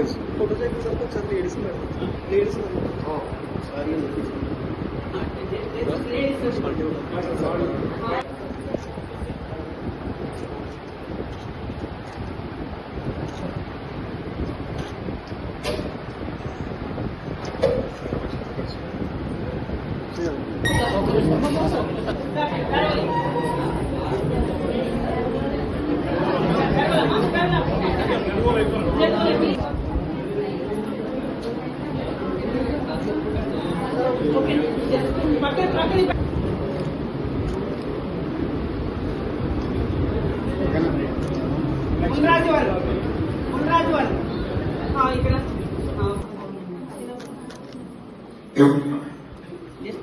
వాళ్ళు audience photo cycle sir ఒకసారి ladies madam ladies sorry Munraju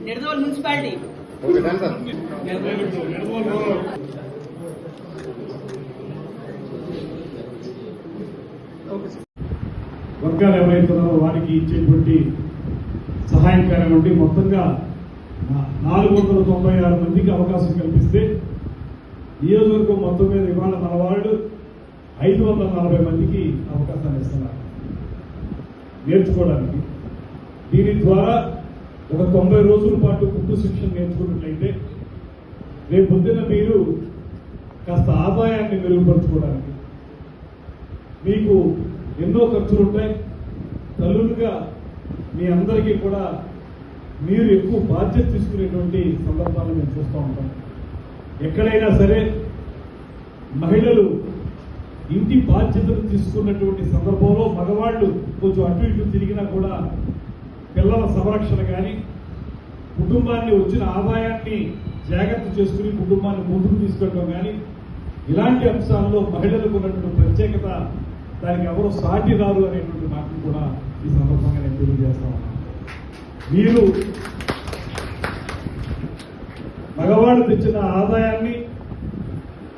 నిర్దోల్ municipality okay వర్గాలు వారికి ఇచ్చేటువంటి సహాయం కానివ్వండి మొత్తంగా నాలుగు వందల తొంభై ఆరు మందికి అవకాశం కల్పిస్తే నియోజకవర్గం మొత్తం మీద ఇవాళ మన వాళ్ళు ఐదు వందల నలభై మందికి అవకాశాన్ని ఇస్తున్నారు. నేర్చుకోవడానికి. దీని ద్వారా ఒక తొంభై రోజుల పాటు కుట్టు శిక్షణ నేర్చుకున్నట్లయితే రేపు పొద్దున మీరు కాస్త ఆదాయాన్ని మెరుగుపరచుకోవడానికి మీకు ఎన్నో ఖర్చులు ఉంటాయి తల్లులుగా మీ అందరికీ కూడా మీరు ఎక్కువ బాధ్యత తీసుకునేటువంటి సందర్భాలు మేము చూస్తూ ఉంటాం. ఎక్కడైనా సరే మహిళలు ఇంటి బాధ్యతలు తీసుకున్నటువంటి సందర్భంలో మగవాళ్ళు కొంచెం అటు ఇటు తిరిగినా కూడా పిల్లల సంరక్షణ కానీ కుటుంబాన్ని వచ్చిన ఆదాయాన్ని జాగ్రత్త చేసుకుని కుటుంబాన్ని ముందుకు తీసుకెళ్ళడం కానీ ఇలాంటి అంశాల్లో మహిళలకు ఉన్నటువంటి ప్రత్యేకత దానికి ఎవరో సాటి రారు అనేటువంటి మాటను కూడా ఈ సందర్భంగా నేను తెలియజేస్తా మీరు మగవాడు తెచ్చిన ఆదాయాన్ని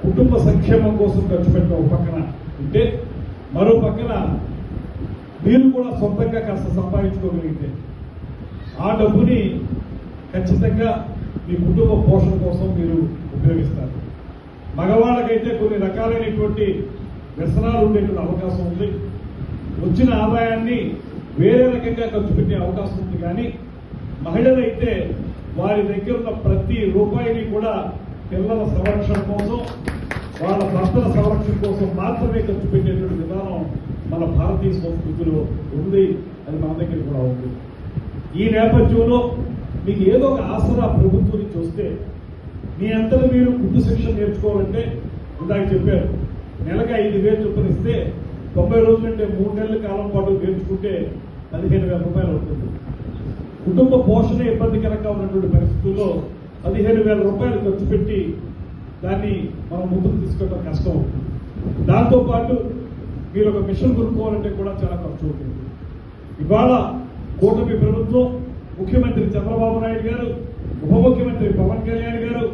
కుటుంబ సంక్షేమం కోసం ఖర్చు పెట్టిన ఒక పక్కన ఉంటే మరో పక్కన మీరు కూడా సొంతంగా కాస్త సంపాదించుకోగలిగితే ఆ డబ్బుని ఖచ్చితంగా మీ కుటుంబ పోషణ కోసం మీరు ఉపయోగిస్తారు. మగవాళ్ళకైతే కొన్ని రకాలైనటువంటి వ్యసనాలు ఉండేటువంటి అవకాశం ఉంది. వచ్చిన ఆదాయాన్ని వేరే రకంగా ఖర్చు పెట్టే అవకాశం ఉంది. కానీ మహిళలైతే వారి దగ్గర ఉన్న ప్రతి రూపాయిని కూడా పిల్లల సంరక్షణ కోసం వాళ్ళ భర్తల సంరక్షణ కోసం మాత్రమే ఖర్చు పెట్టేటువంటి విధానం మన భారతీయ సంస్కృతిలో ఉంది. అది మన దగ్గర కూడా ఉంది. ఈ నేపథ్యంలో మీకు ఏదో ఒక ఆసరా ప్రభుత్వం నుంచి వస్తే మీ అంతలో మీరు కుట్టు శిక్షణ నేర్చుకోవాలంటే ఇందాక చెప్పారు. నెలకి ఐదు వేలు చొప్పున ఇస్తే తొంభై రోజులంటే మూడు నెలల కాలం పాటు గెలుచుకుంటే పదిహేను వేల రూపాయలు అవుతుంది. కుటుంబ పోషణ ఇబ్బందికరంగా ఉన్నటువంటి పరిస్థితుల్లో పదిహేను వేల రూపాయలు ఖర్చు పెట్టి దాన్ని మనం ముందుకు తీసుకెళ్ళడం కష్టం అవుతుంది. దాంతోపాటు మీరు ఒక మిషన్ కొనుక్కోవాలంటే కూడా చాలా ఖర్చు అవుతుంది. ఇవాళ కూటమి ప్రభుత్వం ముఖ్యమంత్రి చంద్రబాబు నాయుడు గారు ఉప ముఖ్యమంత్రి పవన్ కళ్యాణ్ గారు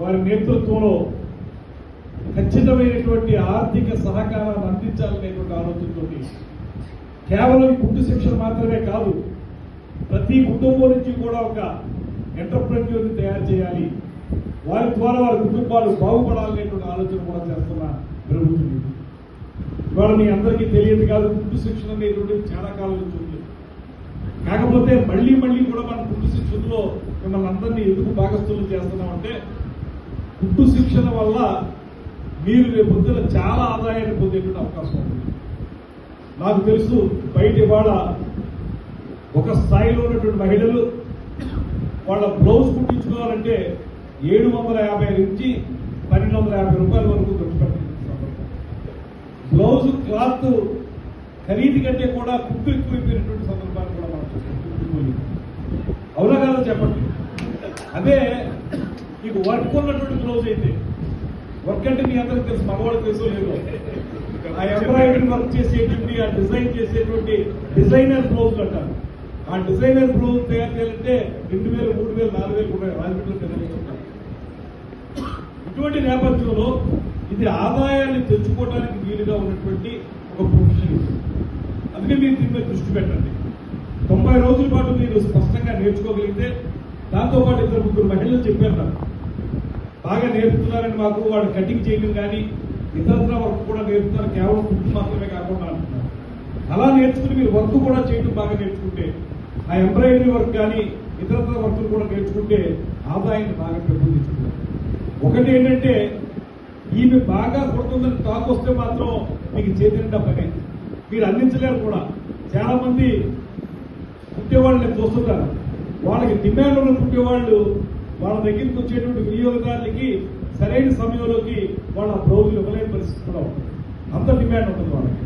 వారి నేతృత్వంలో ఖచ్చితమైనటువంటి ఆర్థిక సహకారాన్ని అందించాలనేటువంటి ఆలోచనతో కేవలం గుడ్డు కుట్టు శిక్షణ మాత్రమే కాదు ప్రతి కుటుంబం నుంచి కూడా ఒక ఎంటర్ప్రెన్యూర్ని తయారు చేయాలి. వారి ద్వారా వారి కుటుంబాలు బాగుపడాలనేటువంటి ఆలోచన కూడా చేస్తున్న ప్రభుత్వం. ఇవాళ మీ అందరికీ తెలియదు కాదు గుడ్డు శిక్షణ అనేటువంటిది చాలా కాలం నుంచి ఉంది. కాకపోతే మళ్ళీ మళ్ళీ కూడా మన గుడ్డు శిక్షణలో మిమ్మల్ని అందరినీ ఎందుకు భాగస్థులు చేస్తున్నామంటే గుడ్డు శిక్షణ వల్ల మీరు రేపు పొద్దున చాలా ఆదాయాన్ని పొందేటువంటి అవకాశం ఉంది. నాకు తెలుసు బయట ఇవాళ ఒక స్థాయిలో ఉన్నటువంటి మహిళలు వాళ్ళ బ్లౌజ్ కుట్టించుకోవాలంటే ఏడు వందల యాభై నుంచి పన్నెండు వందల యాభై రూపాయల వరకు ఖర్చు పెట్టారు బ్లౌజ్ క్లాత్ ఖరీదు కంటే కూడా కుట్టు ఎక్కువైపోయినటువంటి సందర్భాలు కూడా మనం చూస్తాం అవునా కాదో చెప్పండి? అదే మీకు వర్క్ ఉన్నటువంటి బ్లౌజ్ అయితే వర్క్ అంటే మీ అందరికి తెలుసు మగవాళ్ళకి తెలుసు లేదు. ఆ ఎంబ్రాయిడరీ వర్క్ చేసేటువంటి ఆ డిజైన్ చేసేటువంటి డిజైనర్ బ్లౌజ్ అంటారు. ఆ డిజైనర్ బ్లౌజ్ తయారు చేయాలంటే రెండు వేలు మూడు వేలు నాలుగు వేలు కూడా రాజకీయ పెద్దగా ఇటువంటి నేపథ్యంలో ఇది ఆదాయాన్ని తెచ్చుకోవడానికి వీలుగా ఉన్నటువంటి ఒక ప్రొఫెషన్ అందుకే మీరు దీని మీద దృష్టి పెట్టండి. తొంభై రోజుల పాటు మీరు స్పష్టంగా నేర్చుకోగలిగితే దాంతోపాటు ఇద్దరు ముగ్గురు మహిళలు చెప్పారు నాకు. బాగా నేర్పుతున్నారని మాకు వాడు కటింగ్ చేయడం కానీ ఇతరత్ర వర్క్ కూడా నేర్పుతున్నారు. కేవలం ఫుడ్ మాత్రమే కాకుండా అంటున్నారు. అలా నేర్చుకుని మీరు వర్క్ కూడా చేయడం బాగా నేర్చుకుంటే ఆ ఎంబ్రాయిడరీ వర్క్ కానీ ఇతరత్ర వర్క్ కూడా నేర్చుకుంటే ఆదాయాన్ని బాగా పెంపొందించుకుంటారు. ఒకటి ఏంటంటే ఈమె బాగా కొడుతుందని టాక్ వస్తే మాత్రం మీకు చేతినిండా పనే మీరు అందించలేరు కూడా. చాలా మంది పుట్టేవాళ్ళు నేను చూస్తుంటారు వాళ్ళకి డిమాండ్ ఉన్న పుట్టేవాళ్ళు వాళ్ళ దగ్గరికి వచ్చేటువంటి వినియోగదారులకి సరైన సమయంలోకి వాళ్ళ బ్లౌజులు ఇవ్వలేని పరిస్థితి కూడా ఉంటుంది అంత డిమాండ్ ఉంటుంది వాళ్ళకి.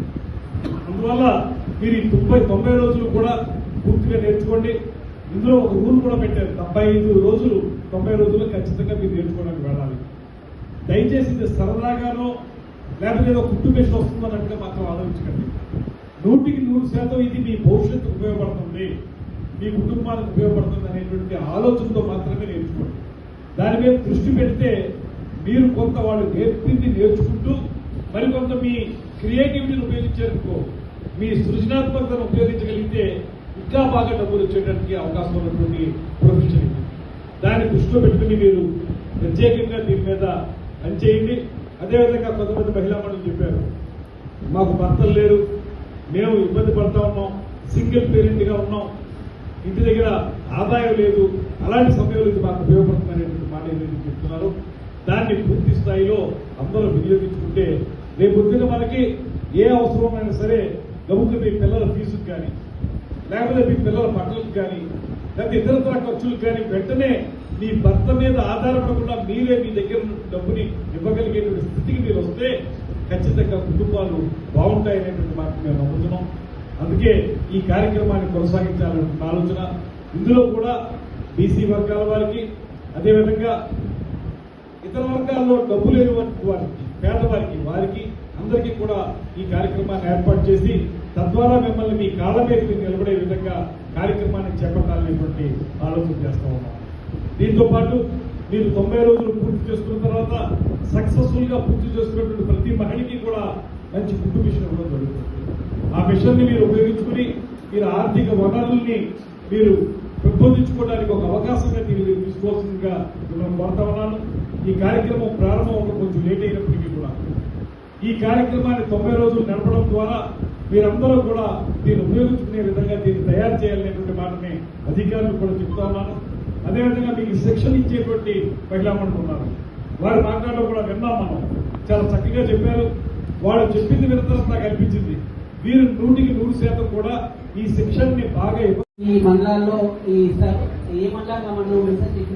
అందువల్ల మీరు ఈ తొంభై తొంభై రోజులు కూడా పూర్తిగా నేర్చుకోండి. ఇందులో ఒక రూల్ కూడా పెట్టారు. డెబ్బై ఐదు రోజులు తొంభై రోజులు ఖచ్చితంగా మీరు నేర్చుకోవడానికి వెళ్ళాలి. దయచేసి ఇది సరదాగానో లేకపోతే ఏదో కుటుంబేషన్ వస్తుందన్నట్టుగా మాత్రం ఆలోచించకండి. నూటికి నూరు శాతం ఇది మీ భవిష్యత్తు ఉపయోగపడుతుంది. మీ కుటుంబానికి ఉపయోగపడుతుంది అనేటువంటి ఆలోచనతో మాత్రమే నేర్చుకోండి. దాని మీద దృష్టి పెడితే మీరు కొంత వాళ్ళు నేర్పింది నేర్చుకుంటూ మరికొంత మీ క్రియేటివిటీని ఉపయోగించారనుకో మీ సృజనాత్మకతను ఉపయోగించగలిగితే ఇంకా బాగా డబ్బులు వచ్చేటానికి అవకాశం ఉన్నటువంటి ప్రొఫెషన్ ఇది. దాన్ని దృష్టిలో పెట్టుకుని మీరు ప్రత్యేకంగా దీని మీద పనిచేయండి. అదేవిధంగా కొంతమంది మహిళా మండలి చెప్పారు మాకు భర్తలు లేరు మేము ఇబ్బంది పడతా ఉన్నాం సింగిల్ పేరెంట్గా ఉన్నాం ఇంటి దగ్గర ఆదాయం లేదు అలాంటి సమయంలో ఇది మాకు ఉపయోగపడుతుంది మాట ఏదైతే చెప్తున్నారు దాన్ని పూర్తి స్థాయిలో అందరూ వినియోగించుకుంటే రేపు పొద్దున మనకి ఏ అవసరమైనా సరే గబుకు మీ పిల్లల ఫీజుకి కానీ లేకపోతే మీ పిల్లల బట్టలకు కానీ లేకపోతే ఇతరతర ఖర్చులకు కానీ వెంటనే మీ భర్త మీద ఆధారపడకుండా మీరే మీ దగ్గర డబ్బుని ఇవ్వగలిగేటువంటి స్థితికి మీరు వస్తే ఖచ్చితంగా కుటుంబాలు బాగుంటాయనేటువంటి మాట మేము నమ్ముతున్నాం. అందుకే ఈ కార్యక్రమాన్ని కొనసాగించాలనే ఆలోచన ఇందులో కూడా బీసీ వర్గాల వారికి అదేవిధంగా ఇతర వర్గాల్లో డబ్బు లేని వారికి వారికి పేదవారికి వారికి అందరికీ కూడా ఈ కార్యక్రమాన్ని ఏర్పాటు చేసి తద్వారా మిమ్మల్ని మీ కాళ్ళ మీద మీరు నిలబడే విధంగా కార్యక్రమాన్ని చేపట్టాలనేటువంటి ఆలోచన చేస్తూ ఉన్నాం. దీంతో పాటు మీరు తొంభై రోజులు పూర్తి చేసుకున్న తర్వాత సక్సెస్ఫుల్గా పూర్తి చేసుకున్నటువంటి ప్రతి మహిళకి కూడా మంచి ఫుడ్ మిషన్ కూడా జరుగుతుంది ఆ మిషన్ని మీరు ఉపయోగించుకుని మీరు ఆర్థిక వనరుల్ని మీరు పెంపొందించుకోవడానికి ఒక అవకాశంగా మీరు తీసుకోవాల్సిందిగా మిమ్మల్ని కోరుతా ఈ కార్యక్రమం ప్రారంభం ఒక కొంచెం లేట్ అయినప్పటికీ కూడా. ఈ కార్యక్రమాన్ని తొంభై రోజులు నడపడం ద్వారా మీరందరూ కూడా దీన్ని ఉపయోగించుకునే విధంగా దీన్ని తయారు చేయాలనేటువంటి మాటని అధికారులు కూడా చెప్తా ఉన్నాను అదేవిధంగా మీకు శిక్షణ ఇచ్చేటువంటి మహిళా ఉన్నారు. వారి మాట్లాడడం కూడా విన్నాం మనం. చాలా చక్కగా చెప్పారు. వాళ్ళు చెప్పింది విన్న తర్వాత నాకు అనిపించింది. వీరు నూటికి నూరు శాతం కూడా ఈ శిక్షణని బాగా ఈ మండలాల్లో ఈ ఏ మండలంగా మనం సర్వీస్